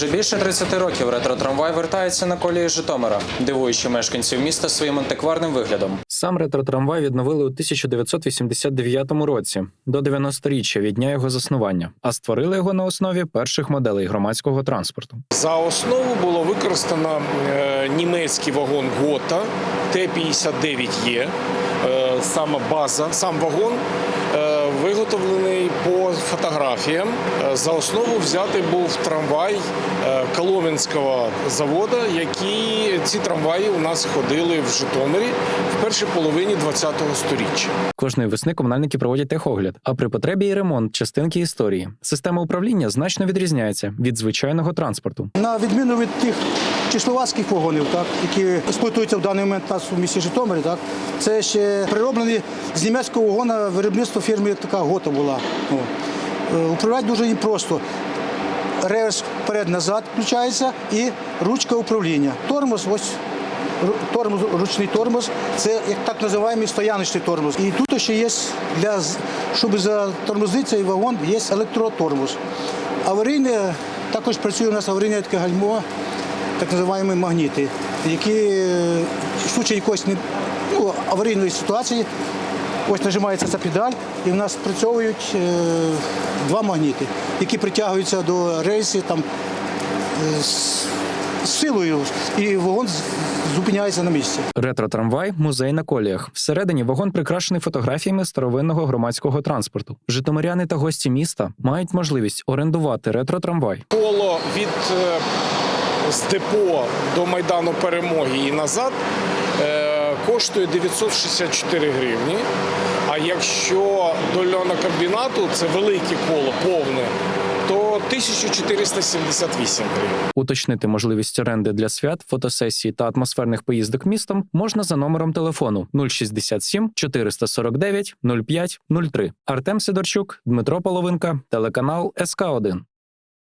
Вже більше 30 років ретро-трамвай вертається на колії Житомира, дивуючи мешканців міста своїм антикварним виглядом. Сам ретро-трамвай відновили у 1989 році до 90-річчя від дня його заснування, а створили його на основі перших моделей громадського транспорту. За основу було використано е, німецький вагон Гота Т-59Е. Е, Саме база, сам вагон е, виготовлений по фотографіям. Е, За основу взятий був трамвай е, Коломенського заводу, які ці трамваї у нас ходили в Житомирі в першій половині ХХ століття. Кожної весни комунальники проводять техогляд, а при потребі і ремонт частинки історії. Система управління значно відрізняється від звичайного транспорту. На відміну від тих числовацьких вагонів, так, які експлуатуються в даний момент у нас у місті Житомирі, так, це ще перероблені з німецького вагона виробництво фірми така Гота була. О. Е, Управляти дуже їм просто. Реверс вперед-назад включається і ручка управління. Тормоз, ось тормоз, ручний тормоз, це як так називаємо стояночний тормоз. І тут ще є для щоб затормозити цей вагон, є електротормоз. Аварійне також працює у нас аварійне таке гальмо, так називаємо магніти, які е, в случаї якоїсь не- ну, аварійної ситуації. Ось нажимається ця педаль, і в нас спрацьовують е, два магніти, які притягуються до рейсів там, е, з, з силою, і вагон зупиняється на місці. Ретро-трамвай музей на коліях. Всередині вагон прикрашений фотографіями старовинного громадського транспорту. Житомиряни та гості міста мають можливість орендувати ретро-трамвай. Коло від е, з депо до Майдану Перемоги і назад е, коштує 964 гривні. А якщо до льонокомбінату, це велике коло, повне, то 1478 гривень. Уточнити можливість оренди для свят, фотосесій та атмосферних поїздок містом можна за номером телефону 067 449 05 03. Артем Сидорчук, Дмитро Половинка, телеканал СК 1